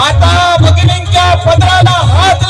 माता भगिनींच्या पत्राला हात